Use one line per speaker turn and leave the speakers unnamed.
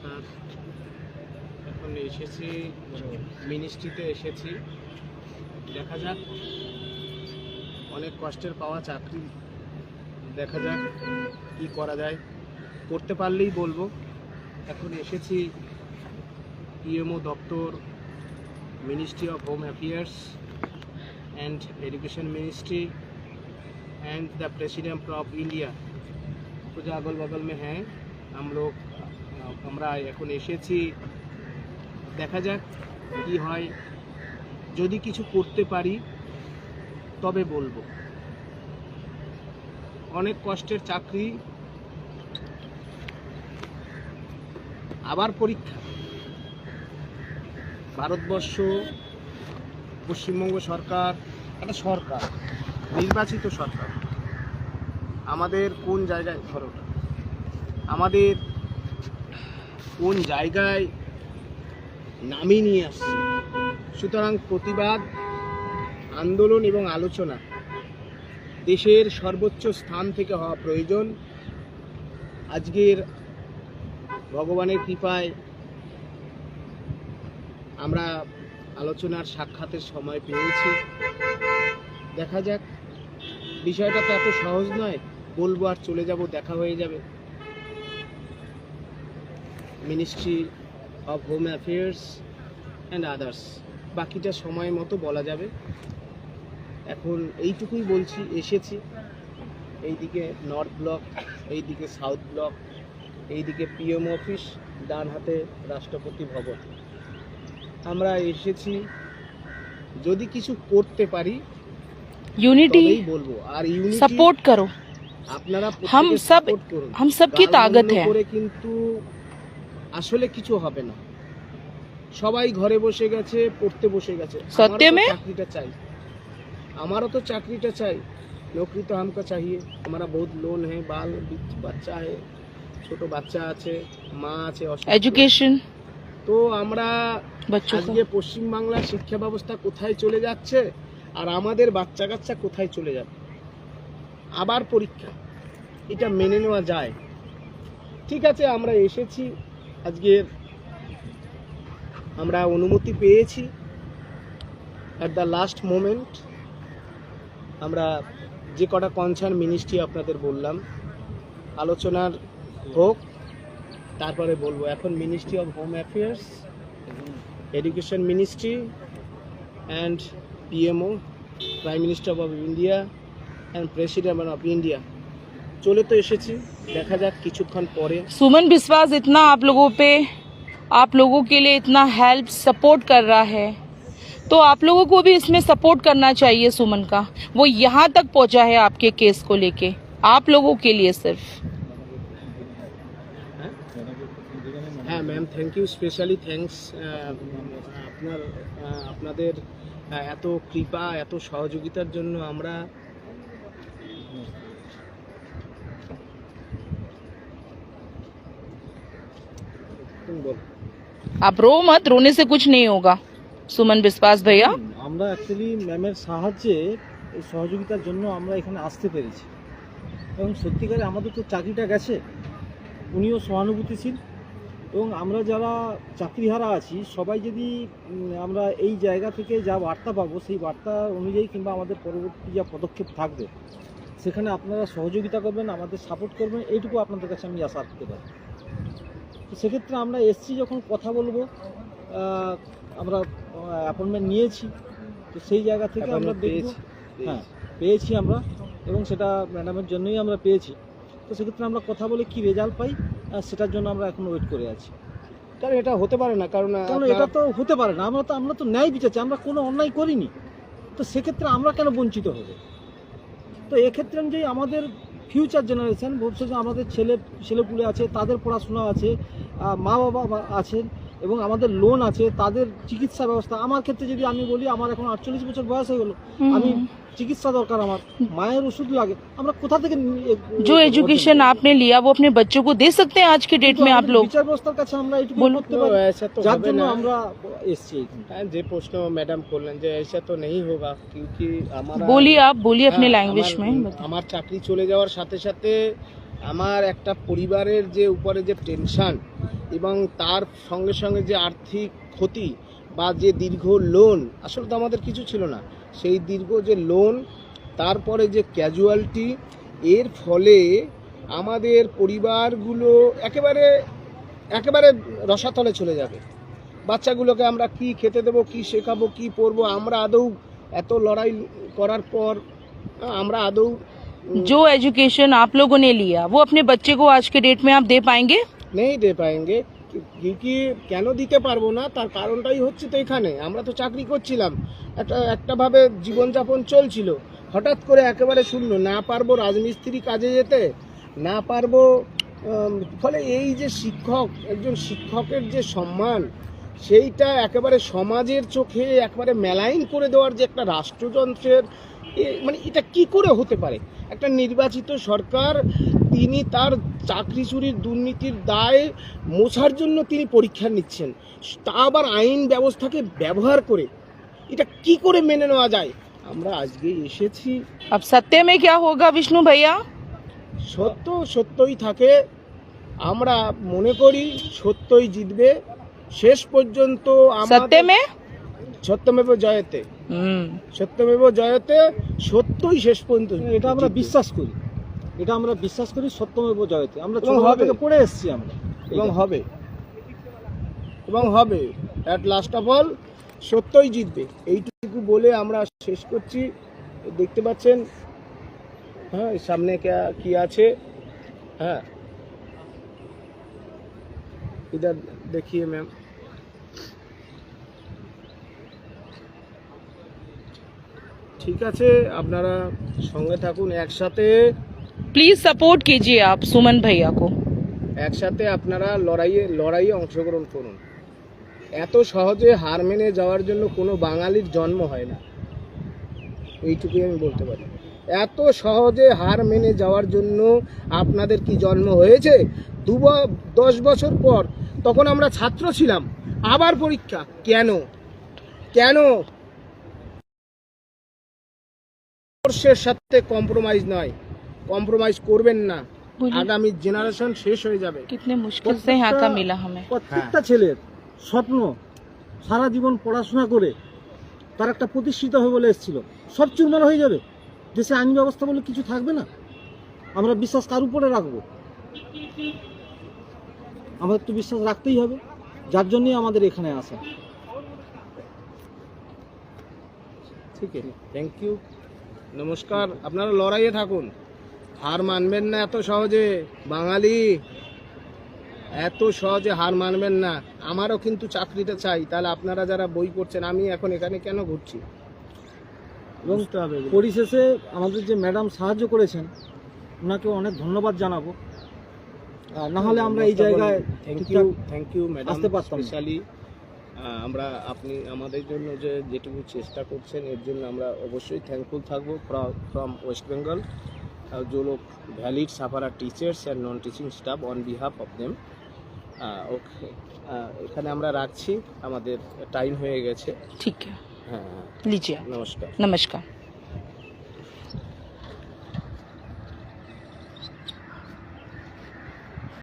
নমস্কার এখন এসেছি মিনিস্ট্রিতে এসেছি দেখা যাক অনেক কষ্টের পাওয়া চাকরি দেখা যাক কি করা যায় করতে পারলেই বলবো এখন এসেছি ইএমও দপ্তর ministry of home affairs and education ministry and the president of India तो जो अगल बगल में हैं हम लोग আমরা এখন এসেছি। দেখা যাক কি হয়। যদি কিছু করতে পারি, তবে বলব। অনেক কষ্টের চাকরি। আবার পরীক্ষা। ভারতবর্ষ, পশ্চিমবঙ্গ সরকার, একটা সরকার, নির্বাচিত সরকার। আমাদের কোন জায়গায় ধরোটা আমাদের কোন জায়গায় নামিয়ে নিয়ে আসছে? সুতরাং প্রতিবাদ, আন্দোলন এবং আলোচনা দেশের সর্বোচ্চ স্থান থেকে হওয়া প্রয়োজন। আজকের ভগবানের কৃপায় আমরা আলোচনার সাক্ষাতের সময় পেয়েছি। দেখা যাক। বিষয়টা তো এত সহজ নয়। বলব আর চলে যাব, দেখা হয়ে যাবে। Ministry of home affairs and others বাকিটা সময় মতো বলা যাবে এখন এইটুকুই বলছি এসেছি এইদিকে নর্থ ব্লক এইদিকে সাউথ ব্লক এইদিকে পিএম অফিস ডান হাতে রাষ্ট্রপতি ভবন আমরা এসেছি যদি কিছু করতে পারি
यूनिटी
তবেই বলবো আর ইউনিটি
सपोर्ट करो
আপনারা
हम
প্রত্যেকে
सब
support করুন।
हम सब की
গাল
ताकत
বন্ধ
है
করে কিন্তু আসলে কিছু হবে না সবাই ঘরে বসে গেছে পড়তে বসে গেছে
সত্যি
আমারও তো
মে?
চাকরিটা চাই আমারও তো চাকরিটা চাই नौकरी तो हमको चाहिए हमारा बहुत लोन है बाल बच्चा है ছোট বাচ্চা আছে মা আছে অসুস্থ।
एजुकेशन
তো আমরা
बच्चों को
আজকে পশ্চিমবাংলার শিক্ষা ব্যবস্থা কোথায় চলে যাচ্ছে আর আমাদের বাচ্চা কাচ্চা কোথায় চলে যাবে আবার পরীক্ষা এটা মেনে নেওয়া যায় ঠিক আছে আমরা এসেছি আজকের আমরা অনুমতি পেয়েছি অ্যাট দ্য লাস্ট মোমেন্ট আমরা যে কটা কনসার্ন মিনিস্ট্রি আপনাদের বললাম, আলোচনার হোক, তারপরে বলব। এখন ministry of home affairs education ministry and PMO prime minister of India and president of India চলে তো এসেছি দেখা যাক কিছুক্ষণ পরে
सुमन विश्वास इतना आप लोगों पे आप लोगों के लिए इतना हेल्प सपोर्ट कर रहा है तो आप लोगों को भी इसमें सपोर्ट करना चाहिए सुमन का वो यहाँ तक पहुँचा है आपके केस को लेके आप लोगों के लिए सिर्फ
হ্যাঁ ma'am thank you specially thanks আপনার আহ, আপনাদের আহ, এত কৃপা এত সহযোগিতার জন্য আমরা
आप रो मत रोने से कुछ नहीं होगा सुमन विश्वास भैया
আমরা অ্যাকচুয়ালি ম্যামের সাহায্যে এই সহযোগিতার জন্য আমরা এখানে আসতে পেরেছি এবং সত্যিকারে আমাদের তো চাকরিটা গেছে উনিও সহানুভূতিশীল এবং আমরা যারা চাকরিহারা আছি সবাই যদি উম, আমরা এই জায়গা থেকে যা বার্তা পাবো সেই বার্তা অনুযায়ী কিংবা আমাদের পরবর্তী যা পদক্ষেপ থাকবে সেখানে আপনারা সহযোগিতা করবেন আমাদের সাপোর্ট করবেন এইটুকু আপনাদের কাছে আমি আশা রাখতে পারি তো সেক্ষেত্রে আমরা এসছি যখন কথা বলব আমরা অ্যাপয়েন্টমেন্ট নিয়েছি। তো সেই জায়গা থেকে আমরা
পেয়েছি
হ্যাঁ পেয়েছি আমরা এবং সেটা ম্যাডামের জন্যই আমরা পেয়েছি। তো সেক্ষেত্রে আমরা কথা বলে কি রেজাল্ট পাই সেটার জন্য আমরা এখন ওয়েট করে আছি।
কারণ এটা হতে পারে না কারণ
কারণ এটা তো হতে পারে না। আমরা তো আমরা তো ন্যায় বিচারছি আমরা কোনো অন্যায় করিনি। তো সেক্ষেত্রে আমরা কেন বঞ্চিত হব? তো এক্ষেত্রে অনুযায়ী আমাদের ফিউচার জেনারেশান ভবিষ্যতে আমাদের ছেলে ছেলেপুলে আছে তাদের পড়াশোনা আছে মা বাবা আছেন এবং আমাদের লোন আছে তাদের চিকিৎসা ব্যবস্থা আমার ক্ষেত্রে যদি আমি বলি আমার এখন আটচল্লিশ বছর বয়স হয়ে গেলো আমি চিকিৎসা দরকার আমার মায়ের ওষুধ লাগে আমরা কোথা থেকে নি- এ-
जो
এ-
एजुकेशन आपने लिया वो अपने बच्चों को दे सकते हैं आज के डेट
কিন্তু
में आप
আমাদের
लोग
বিচার ব্যবস্থার কাছে আমরা এইটুকু
বলুন।
করতে
तो
পারি
ऐसा तो
যার
হবে
জন্য
না।
আমরা এসছি এইখানে
হ্যাঁ, যে প্রশ্ন ম্যাডাম করলেন যে ऐसा तो नहीं होगा क्योंकि हमारा
बोलिए आप बोलिए अपने
হ্যাঁ,
लैंग्वेज
আমার-
में बताइए।
আমার চাকরি চলে যাওয়ার সাথে সাথে আমার একটা পরিবারের যে উপরে যে টেনশন এবং তার সঙ্গে সঙ্গে যে আর্থিক ক্ষতি বা যে দীর্ঘ লোন আসলে তো আমাদের কিছু ছিল না সেই দীর্ঘ যে লোন তারপরে যে ক্যাজুয়ালিটি এর ফলে আমাদের পরিবারগুলো একেবারে একেবারে রসাতলে চলে যাবে বাচ্চাগুলোকে আমরা কি খেতে দেবো কি শেখাবো কি পড়বো আমরা আদৌ এত লড়াই করার পর আহ, আমরা আদৌ উম,
जो एजुकेशन आप लोगों ने लिया वो अपने बच्चे को आज के डेट में आप दे पाएंगे
নেই দে পাएंगे কি কেন দিতে পারব না? তার কারণটাই হচ্ছে তো এখানে। আমরা তো চাকরি করছিলাম। একটা একটা ভাবে জীবনযাপন চলছিল। হঠাৎ করে একেবারে শূন্য। না পারব রাজমিস্ত্রি কাজে যেতে, না পারব ফলে এই যে শিক্ষক, একজন শিক্ষকের যে সম্মান, সেইটা একেবারে সমাজের চোখে একেবারে মেলাইন করে দেওয়ার যে একটা রাষ্ট্রযন্ত্রের মানে এটা কি করে হতে পারে? একটা নির্বাচিত সরকার তিনি তার চাকরি চুরির দুর্নীতির দায় মোছার জন্য তিনি পরীক্ষা নিচ্ছেন তা আবার আইন ব্যবস্থাকে ব্যবহার করে এটা কি করে মেনে নেওয়া যায় আমরা আজকে এসেছি
अब सत्य में क्या होगा विष्णु भैया
সত্য সত্যই থাকে আমরা মনে করি সত্যই জিতবে শেষ পর্যন্ত আমাদের-
सत्य में
সত্যমেব জয়তে
हम्म
সত্যমেব জয়তে সত্যই শেষ পর্যন্ত
এটা আমরা
জিতবে।
বিশ্বাস করি এটা আমরা বিশ্বাস করি সত্যমেব জয়তে আমরা ছোটবেলা থেকে পড়ে এসেছি আমরা।
এবং হবে। এবং হবে। অ্যাট লাস্ট অফ অল সত্যই জিতবে। এইটুকু বলে আমরা শেষ করছি। দেখতে পাচ্ছেন? হ্যাঁ সামনে কে- আছে? হ্যাঁ। ইধার দেখিয়ে ম্যাম ঠিক আছে আপনারা সঙ্গে থাকুন একসাথে।
प्लीज सपोर्ट कीजिए आप सुमन भैया को
একসাথে আপনারা লড়াইয়ে লড়াইয়ে অংশগ্রহণ করুন এত সহজে হার মেনে যাওয়ার জন্য কোনো বাঙালির জন্ম হয় না এইটুকুই আমি বলতে পারি এত সহজে হার মেনে যাওয়ার জন্য আপনাদের কি জন্ম হয়েছে দু ব- দশ বছর পর তখন আমরা ছাত্র ছিলাম আবার পরীক্ষা কেন কেন আদর্শের সাথে কম্প্রোমাইজ নয় কম্প্রোমাইজ করবেন না। আগামী জেনারেশন শেষ হয়ে যাবে।
মুশকিল সে হাতা মিলা হামে
প্রত্যেকটা ছেলের স্বপ্ন সারা জীবন পড়াশোনা করে তার একটা প্রতিষ্ঠিত হয়ে বলে এসেছিল। সব চুরমার হয়ে যাবে। দেশে আইন ব্যবস্থা বলে কিছু থাকবে না। আমরা বিশ্বাস কার উপরে রাখব। আমাদের তো বিশ্বাস রাখতেই হবে। যার জন্যই আমাদের এখানে আসা।
ঠিক আছে। থ্যাংক ইউ নমস্কার। আপনারা লড়াইয়ে থাকুন। হার মানবেন না এত সহজে বাঙালি? এত সহজে হার মানবেন না। আমারও কিন্তু চাকরিটা চাই তাহলে আপনারা যারা বই পড়ছেন আমি এখন এখানে কেন ঘুরছি?
এবং
বুঝতে হবে
পরিশেষে আমাদের যে ম্যাডাম সাহায্য করেছেন ওনাকে অনেক ধন্যবাদ জানাব। না হলে আমরা এই জায়গায়
thank you
thank you madam.
Specially আমরা আপনি আমাদের জন্য যে যেটুকু চেষ্টা করছেন এর জন্য আমরা অবশ্যই থ্যাঙ্কফুল থাকব। ফ্রম ওয়েস্ট বেঙ্গল जो लोग valid suffer are teachers and non teaching staff on behalf of them okay এখানে আমরা রাখছি আমাদের টাইম হয়ে গেছে
ठीक है
হ্যাঁ হ্যাঁ,
लीजिए
নমস্কার
नमस्कार